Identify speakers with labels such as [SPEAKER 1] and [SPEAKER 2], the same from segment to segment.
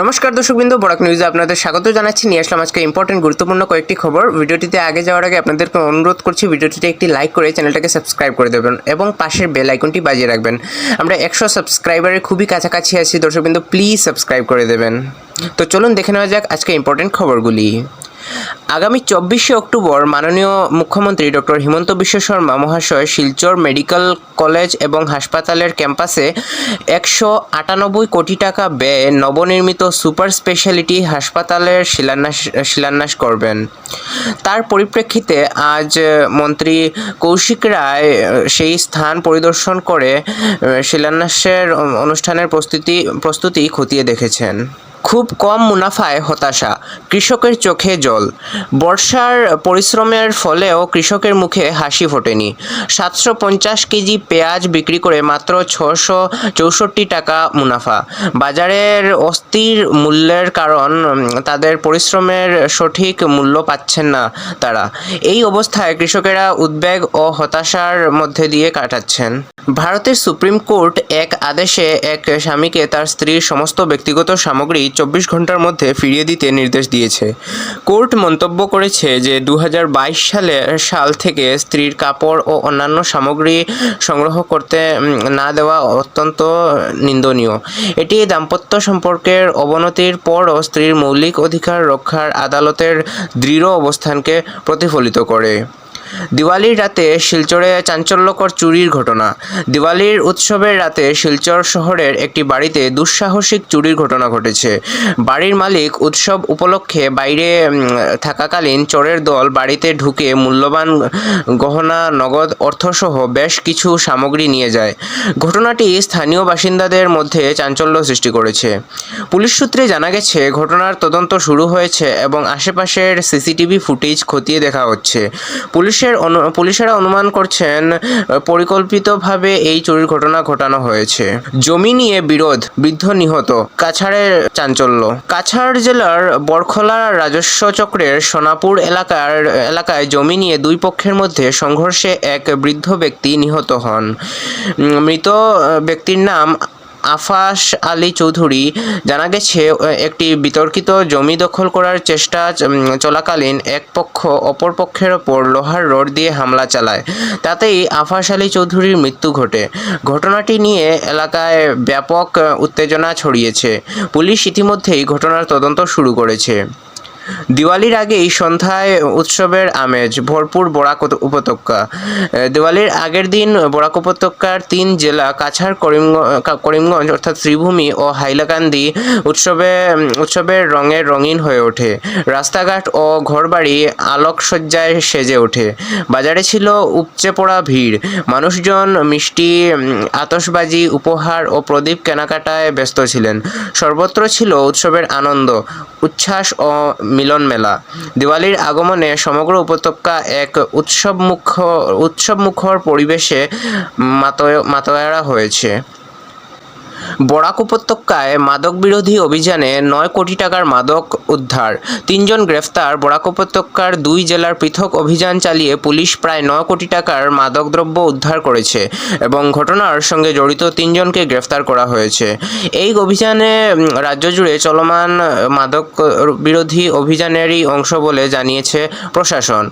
[SPEAKER 1] নমস্কার দর্শকবৃন্দ, বরাক নিউজে আপনাদের স্বাগত জানাচ্ছি। নিয়ে আসলাম আজকে ইম্পর্টেন্ট গুরুত্বপূর্ণ কয়েকটি খবর। ভিডিওটিতে আগে যাওয়ার আগে আপনাদেরকে অনুরোধ করছি, ভিডিওটিতে একটি লাইক করে চ্যানেলটাকে সাবস্ক্রাইব করে দেবেন এবং পাশের বেল আইকনটি বাজিয়ে রাখবেন। আমরা একশো সাবস্ক্রাইবারের খুবই কাছাকাছি আছি। দর্শকবৃন্দ প্লিজ সাবস্ক্রাইব করে দেবেন। তো চলুন দেখে নেওয়া যাক আজকে ইম্পর্টেন্ট খবরগুলি। আগামী চব্বিশে অক্টোবর মাননীয় মুখ্যমন্ত্রী ডক্টর হিমন্ত বিশ্ব শর্মা মহাশয় শিলচর মেডিকেল কলেজ এবং হাসপাতালের ক্যাম্পাসে একশো আটানব্বই কোটি টাকা ব্যয়ে নবনির্মিত সুপার স্পেশালিটি হাসপাতালের শিলান্যাস শিলান্যাস করবেন। তার পরিপ্রেক্ষিতে আজ মন্ত্রী কৌশিক রায় সেই স্থান পরিদর্শন করে শিলান্যাসের অনুষ্ঠানের প্রস্তুতি প্রস্তুতি খতিয়ে দেখেছেন। খুব কম মুনাফায় হতাশা, কৃষকের চোখে জল। বর্ষার পরিশ্রমের ফলেও কৃষকের মুখে হাসি ফোটেনি। সাতশো পঞ্চাশ কেজি পেঁয়াজ বিক্রি করে মাত্র ছশো চৌষট্টি টাকা মুনাফা। বাজারের অস্থির মূল্যের কারণ তাদের পরিশ্রমের সঠিক মূল্য পাচ্ছেন না তারা। এই অবস্থায় কৃষকেরা উদ্বেগ ও হতাশার মধ্যে দিয়ে কাটাচ্ছেন। ভারতের সুপ্রিম কোর্ট এক আদেশে এক স্বামীকে তার স্ত্রীর সমস্ত ব্যক্তিগত সামগ্রী চব্বিশ ঘণ্টার মধ্যে ফিরিয়ে দিতে নির্দেশ দিয়েছে। কোর্ট মন্তব্য করেছে যে দু হাজার বাইশ সালে সাল থেকে স্ত্রীর কাপড় ও অন্যান্য সামগ্রী সংগ্রহ করতে না দেওয়া অত্যন্ত নিন্দনীয়। এটি দাম্পত্য সম্পর্কের অবনতির পরও স্ত্রীর মৌলিক অধিকার রক্ষার আদালতের দৃঢ় অবস্থানকে প্রতিফলিত করে। দিওয়ালির রাতে শিলচরে চাঞ্চল্যকর চুরির ঘটনা। দিওয়ালির উৎসবের রাতে শিলচর শহরের একটি বাড়িতে দুঃসাহসিক চুরির ঘটনা ঘটেছে। বাড়ির মালিক উৎসব উপলক্ষে বাইরে থাকাকালীন চোরের দল বাড়িতে ঢুকে মূল্যবান গহনা, নগদ অর্থসহ বেশ কিছু সামগ্রী নিয়ে যায়। ঘটনাটি স্থানীয় বাসিন্দাদের মধ্যে চাঞ্চল্য সৃষ্টি করেছে। পুলিশ সূত্রে জানা গেছে, ঘটনার তদন্ত শুরু হয়েছে এবং আশেপাশের সিসিটিভি ফুটেজ খতিয়ে দেখা হচ্ছে। পুলিশের পুলিশেরা অনুমান করছেন পরিকল্পিতভাবে এই চুরির ঘটনা ঘটানো হয়েছে। জমি নিয়ে বিরোধ, বৃদ্ধ নিহত, কাছাড়ের চাঞ্চল্য। কাছাড় জেলার বরখলা রাজস্ব চক্রের সোনাপুর এলাকার, এলাকায় জমি নিয়ে দুই পক্ষের মধ্যে সংঘর্ষে এক বৃদ্ধ ব্যক্তি নিহত হন। মৃত ব্যক্তির নাম আফাস আলী চৌধুরী জানা গেছে, একটি বিতর্কিত জমি দখল করার চেষ্টা চলাকালীন এক পক্ষ অপর পক্ষের ওপর লোহার রড দিয়ে হামলা চালায়। তাতেই আফাস আলী চৌধুরীর মৃত্যু ঘটে। ঘটনাটি নিয়ে এলাকায় ব্যাপক উত্তেজনা ছড়িয়েছে। পুলিশ ইতিমধ্যেই ঘটনার তদন্ত শুরু করেছে। দিওয়ালির আগেই সন্ধ্যায় উৎসবের আমেজ, ভরপুর বরাক উপত্যকা। দিওয়ালির আগের দিন বরাক উপত্যকার তিন জেলা, কাছাড় করিমগঞ্জ অর্থাৎ শ্রীভূমি ও হাইলাকান্দি উৎসবে, উৎসবের রঙে রঙিন হয়ে ওঠে। রাস্তাঘাট ও ঘরবাড়ি আলোকসজ্জায় সেজে ওঠে। বাজারে ছিল উপচে পড়া ভিড়। মানুষজন মিষ্টি আতসবাজি উপহার ও প্রদীপ কেনাকাটায় ব্যস্ত ছিলেন। সর্বত্র ছিল উৎসবের আনন্দ, উচ্ছ্বাস ও মিলন মেলা। দিওয়ালির আগমনে সমগ্র উপত্যকা এক উৎসবমুখ উৎসবমুখর পরিবেশে মাতয়- মাতোয়ারা হয়েছে। বরাক উপত্যকায় মাদক বিরোধী অভিযানে নয় কোটি টাকার মাদক উদ্ধার। তিনজন গ্রেফতার। বরাক উপত্যকার দুই জেলার পৃথক অভিযান চালিয়ে পুলিশ প্রায় নয় কোটি টাকার মাদকদ্রব্য উদ্ধার করেছে এবং ঘটনার সঙ্গে জড়িত তিনজনকে গ্রেফতার করা হয়েছে। এই অভিযানে রাজ্য জুড়ে চলমান মাদক বিরোধী অভিযানেরই অংশ বলে জানিয়েছে প্রশাসন।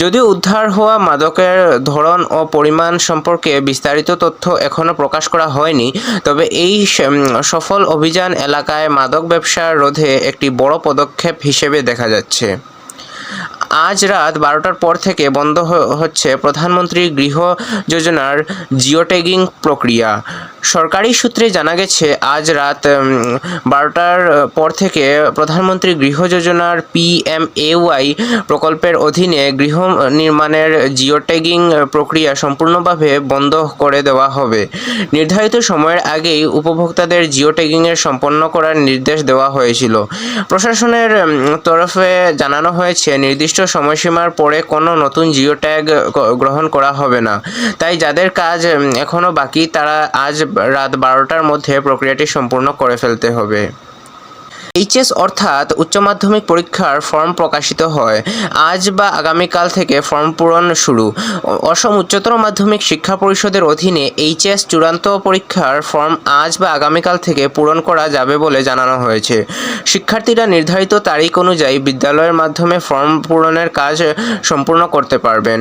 [SPEAKER 1] যদিও উদ্ধার হওয়া মাদকের ধরন ও পরিমাণ সম্পর্কে বিস্তারিত তথ্য এখনও প্রকাশ করা হয়নি, তবে এই উম, সফল অভিযান এলাকায় মাদক ব্যবসা রোধে একটি বড় পদক্ষেপ হিসেবে দেখা যাচ্ছে। আজ রাত বারোটার পর থেকে বন্ধ হচ্ছে প্রধানমন্ত্রী গৃহ যোজনার জিওট্যাগিং প্রক্রিয়া। সরকারি সূত্রে জানা গেছে, আজ রাত বারোটার পর থেকে প্রধানমন্ত্রী গৃহ যোজনার পিএমএওয়াই প্রকল্পের অধীনে গৃহ নির্মাণের জিওট্যাগিং প্রক্রিয়া সম্পূর্ণভাবে বন্ধ করে দেওয়া হবে। নির্ধারিত সময়ের আগেই উপভোক্তাদের জিওট্যাগিংয়ের সম্পন্ন করার নির্দেশ দেওয়া হয়েছিল। প্রশাসনের তরফে জানানো হয়েছে, নির্দিষ্ট সময়সীমার পরে কোনো নতুন জিও ট্যাগ গ্রহণ করা হবে না। তাই যাদের কাজ এখনও বাকি, তারা আজ রাত বারোটার মধ্যে প্রক্রিয়াটি সম্পূর্ণ করে ফেলতে হবে। এইচএস অর্থাৎ উচ্চ মাধ্যমিক পরীক্ষার ফর্ম প্রকাশিত হয়। আজ বা আগামীকাল থেকে ফর্ম পূরণ শুরু। অসম উচ্চতর মাধ্যমিক শিক্ষা পরিষদের অধীনে এইচএস চূড়ান্ত পরীক্ষার ফর্ম আজ বা আগামীকাল থেকে পূরণ করা যাবে বলে জানানো হয়েছে। শিক্ষার্থীরা নির্ধারিত তারিখ অনুযায়ী বিদ্যালয়ের মাধ্যমে ফর্ম পূরণের কাজ সম্পূর্ণ করতে পারবেন।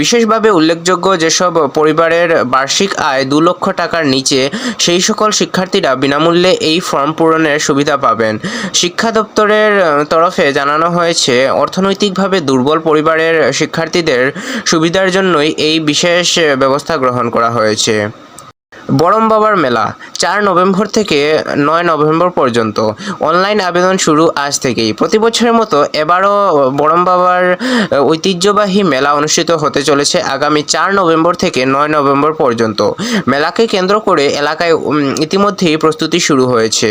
[SPEAKER 1] বিশেষভাবে উল্লেখযোগ্য যেসব পরিবারের বার্ষিক আয় দু লক্ষ টাকার নিচে, সেই সকল শিক্ষার্থীরা বিনামূল্যে এই ফর্ম পূরণের সুবিধা পাবেন। শিক্ষা দপ্তরের তরফে জানানো হয়েছে, অর্থনৈতিকভাবে দুর্বল পরিবারের শিক্ষার্থীদের সুবিধার জন্যই এই বিশেষ ব্যবস্থা গ্রহণ করা হয়েছে। বরম বাবার মেলা, চার নভেম্বর থেকে নয় নভেম্বর পর্যন্ত। অনলাইন আবেদন শুরু আজ থেকেই। প্রতি বছরের মতো এবারও বরম বাবার ঐতিহ্যবাহী মেলা অনুষ্ঠিত হতে চলেছে আগামী চার নভেম্বর থেকে নয় নভেম্বর পর্যন্ত। মেলাকে কেন্দ্র করে এলাকায় ইতিমধ্যেই প্রস্তুতি শুরু হয়েছে।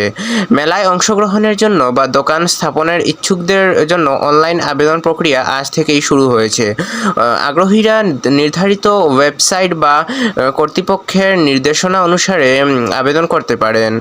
[SPEAKER 1] মেলায় অংশগ্রহণের জন্য বা দোকান স্থাপনের ইচ্ছুকদের জন্য অনলাইন আবেদন প্রক্রিয়া আজ থেকেই শুরু হয়েছে। আগ্রহীরা নির্ধারিত ওয়েবসাইট বা কর্তৃপক্ষের নির্দেশনা অনুসারে উম, আবেদন করতে পারেন।